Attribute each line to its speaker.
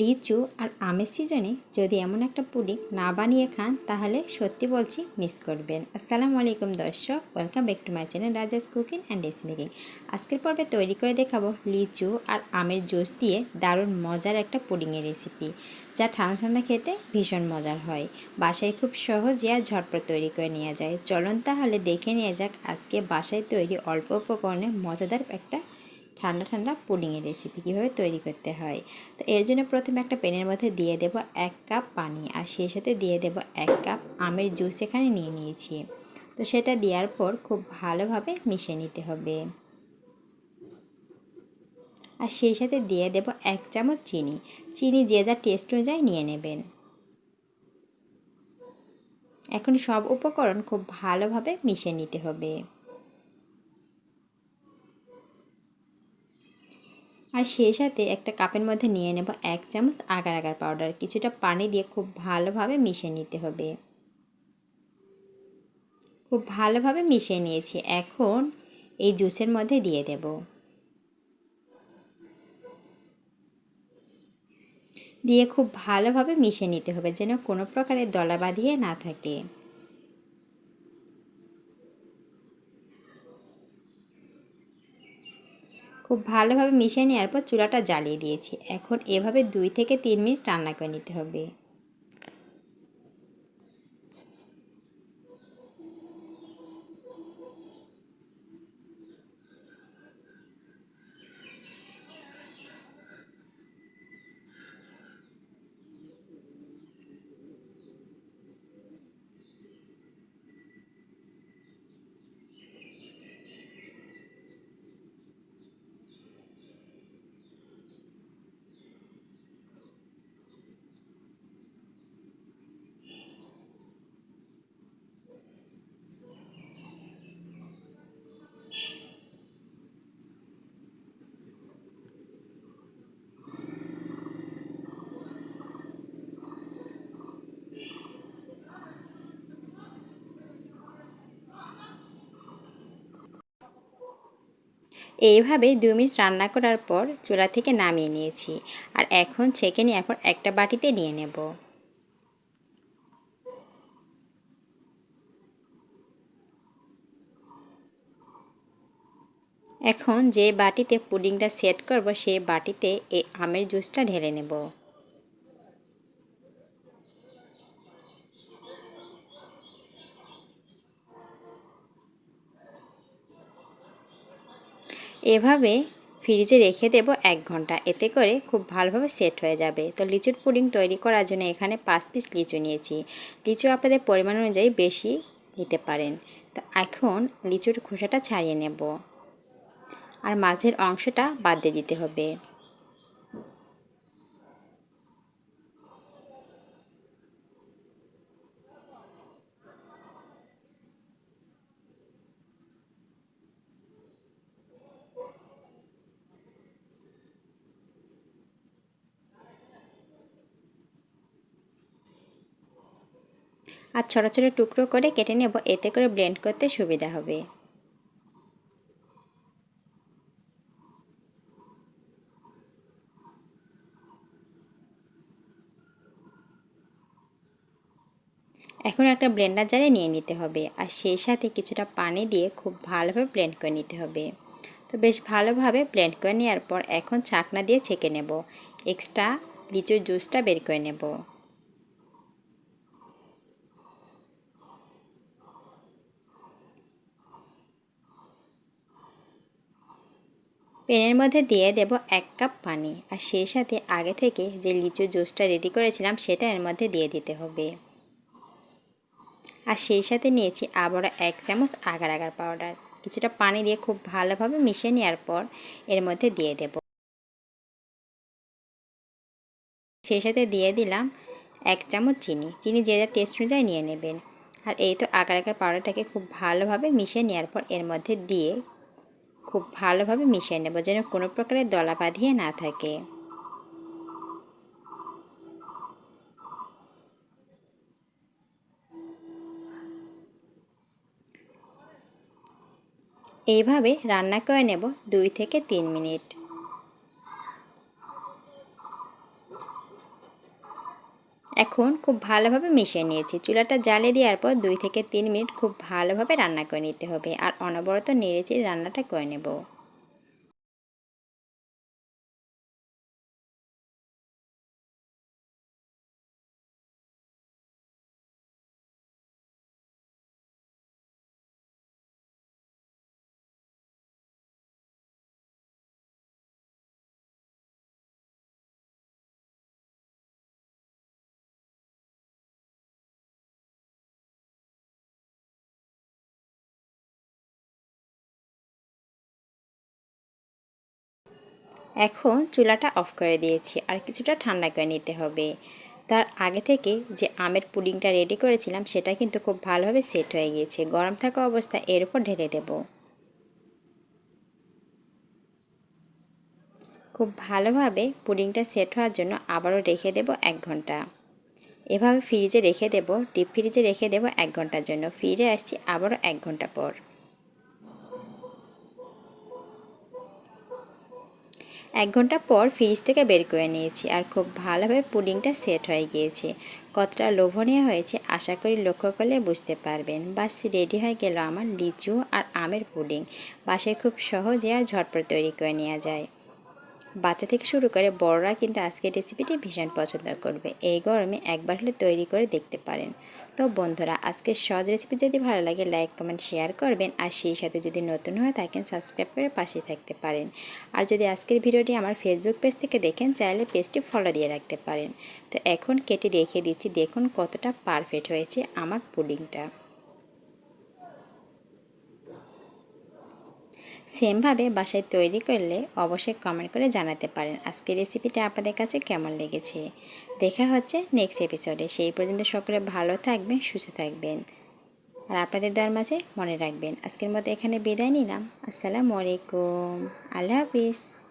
Speaker 1: লিচু আর আমের সিজনে যদি এমন একটা পুডিং না বানিয়ে খান, তাহলে সত্যি বলছি মিস করবেন। আসসালামু আলাইকুম দর্শক welcome back to my channel Raja's cooking and recipe making আজকের পর্বে তৈরি করে দেখাবো লিচু আর আমের জুস দিয়ে দারুণ মজার একটা পুডিংয়ের রেসিপি যা ঠান্ডা ঠান্ডা খেতে ভীষণ মজার হয়। বাসায় খুব সহজে আর ঝটপট তৈরি করে নেওয়া যায়। চলুন তাহলে দেখে নেওয়া যাক আজকে বাসায় তৈরি অল্প উপকরণে মজাদার একটা ঠান্ডা ঠান্ডা পুডিংয়ের রেসিপি কীভাবে তৈরি করতে হয়। তো এর জন্য প্রথমে একটা প্যানের মধ্যে দিয়ে দেব এক কাপ পানি আর সেই সাথে দিয়ে দেব এক কাপ আমের জুস এখানে নিয়ে নিয়েছি। তো সেটা দেওয়ার পর খুব ভালোভাবে মিশিয়ে নিতে হবে। আর সেই সাথে দিয়ে দেব এক চামচ চিনি। চিনি যে যা টেস্ট অনুযায়ী নিয়ে নেবেন। এখন সব উপকরণ খুব ভালোভাবে মিশিয়ে নিতে হবে। আর সেই সাথে একটা কাপের মধ্যে নিয়ে নেব এক চামচ আগার আগার পাউডার। কিছুটা পানি দিয়ে খুব ভালোভাবে মিশিয়ে নিতে হবে। খুব ভালোভাবে মিশিয়ে নিয়েছি। এখন এই জুসের মধ্যে দিয়ে দেব। দিয়ে খুব ভালোভাবে মিশিয়ে নিতে হবে যেন কোনো প্রকারের দলা বাঁধিয়ে না থাকে। খুব ভালোভাবে মিশিয়ে নেওয়ার পর চুলাটা জ্বালিয়ে দিয়েছি। এখন এভাবে দুই থেকে তিন মিনিট রান্না করে নিতে হবে। এইভাবে দু মিনিট রান্না করার পর চুলা থেকে নামিয়ে নিয়েছি। আর এখন ছেঁকে নেওয়ার পর একটা বাটিতে নিয়ে নেব। এখন যে বাটিতে পুডিংটা সেট করব, সেই বাটিতে এই আমের জুসটা ঢেলে নেব। এভাবে ফ্রিজে রেখে দেব এক ঘণ্টা। এতে করে খুব ভালোভাবে সেট হয়ে যাবে। তো লিচুর পুডিং তৈরি করার জন্য এখানে পাঁচ পিস লিচু নিয়েছি। লিচু আপনাদের পরিমাণ অনুযায়ী বেশি নিতে পারেন। তো এখন লিচুর খোসাটা ছাড়িয়ে নেব। আর মাঝের অংশটা বাদ দিয়ে দিতে হবে আর ছোটো ছোটো টুকরো করে কেটে নেব, এতে করে ব্লেন্ড করতে সুবিধা হবে। এখন একটা ব্লেন্ডার জারে নিয়ে নিতে হবে, আর সেই সাথে কিছুটা পানি দিয়ে খুব ভালোভাবে ব্লেন্ড করে নিতে হবে। তো বেশ ভালোভাবে ব্লেন্ড করে নেওয়ার পর এখন ছাকনা দিয়ে ছেঁকে নেব। এক্সট্রা লিচুর জুসটা বের করে নেব। প্যানের মধ্যে দিয়ে দেব এক কাপ পানি। আর সেই সাথে আগে থেকে যে লিচুর জুসটা রেডি করেছিলাম, সেটা এর মধ্যে দিয়ে দিতে হবে। আর সেই সাথে নিয়েছি আবারও এক চামচ আগার আগার পাউডার কিছুটা পানি দিয়ে খুব ভালোভাবে মিশিয়ে নেওয়ার পর এর মধ্যে দিয়ে দেব। সেই সাথে দিয়ে দিলাম এক চামচ চিনি। চিনি যে যা টেস্ট অনুযায়ী নিয়ে নেবেন। আর এই তো আগার আগার পাউডারটাকে খুব ভালোভাবে মিশিয়ে নেওয়ার পর এর মধ্যে দিয়ে খুব ভালোভাবে মিশিয়ে নেব যেন কোনো প্রকারের দলা বাঁধিয়ে না থাকে। এইভাবে রান্না করে নেব দুই থেকে তিন মিনিট। এখন খুব ভালোভাবে মিশিয়ে নিয়েছি। চুলাটা জ্বালে দেওয়ার পর দুই থেকে তিন মিনিট খুব ভালোভাবে রান্না করে নিতে হবে। আর অনবরত নেড়েচেড়ে রান্নাটা করে নেব। এখন চুলাটা অফ করে দিয়েছি আর কিছুটা ঠান্ডা করে নিতে হবে। তার আগে থেকে যে আমের পুডিংটা রেডি করেছিলাম, সেটা কিন্তু খুব ভালোভাবে সেট হয়ে গিয়েছে। গরম থাকা অবস্থায় এর উপর ঢেলে দেব। খুব ভালোভাবে পুডিংটা সেট হওয়ার জন্য আবারও রেখে দেব এক ঘণ্টা। এভাবে ফ্রিজে রেখে দেব ডিপ ফ্রিজে রেখে দেব এক ঘণ্টার জন্য। ফ্রিজে আসছি আবারও এক ঘণ্টা পর। এক ঘণ্টা পর ফ্রিজ থেকে বের করে নিয়েছি আর খুব ভালোভাবে পুডিংটা সেট হয়ে গিয়েছে। কতটা লোভনীয় হয়েছে আশা করি লক্ষ্য করলে বুঝতে পারবেন। বাস রেডি হয়ে গেল আমার লিচু আর আমের পুডিং। বাসে খুব সহজে আর ঝটপট তৈরি করে নেওয়া যায়। বাচ্চা থেকে শুরু করে বড়রা কিন্তু আজকের রেসিপিটি ভীষণ পছন্দ করবে। এই গরমে একবার হলে তৈরি করে দেখতে পারেন। তো বন্ধুরা, আজকের সহজ রেসিপি যদি ভালো লাগে লাইক কমেন্ট শেয়ার করবেন। আর সেই সাথে যদি নতুন হয়ে থাকেন সাবস্ক্রাইব করে পাশে থাকতে পারেন। আর যদি আজকের ভিডিওটি আমার ফেসবুক পেজ থেকে দেখেন, চাইলে পেজটি ফলো দিয়ে রাখতে পারেন। তো এখন কেটে দেখিয়ে দিচ্ছি। দেখুন কতটা পারফেক্ট হয়েছে আমার পুডিংটা সেমভাবে বাসায় তৈরি করলে অবশ্যই কমেন্ট করে জানাতে পারেন। আজকের রেসিপিটা আপনাদের কাছে কেমন লেগেছে? দেখা হচ্ছে নেক্সট এপিসোডে সেই পর্যন্ত সকলে ভালো থাকবেন, সুস্থ থাকবেন। আর আপনাদের দেওয়ার মাঝে মনে রাখবেন, আজকের মতো এখানে বিদায় নিলাম। আসসালামু আলাইকুম। আল্লাহ হাফিজ।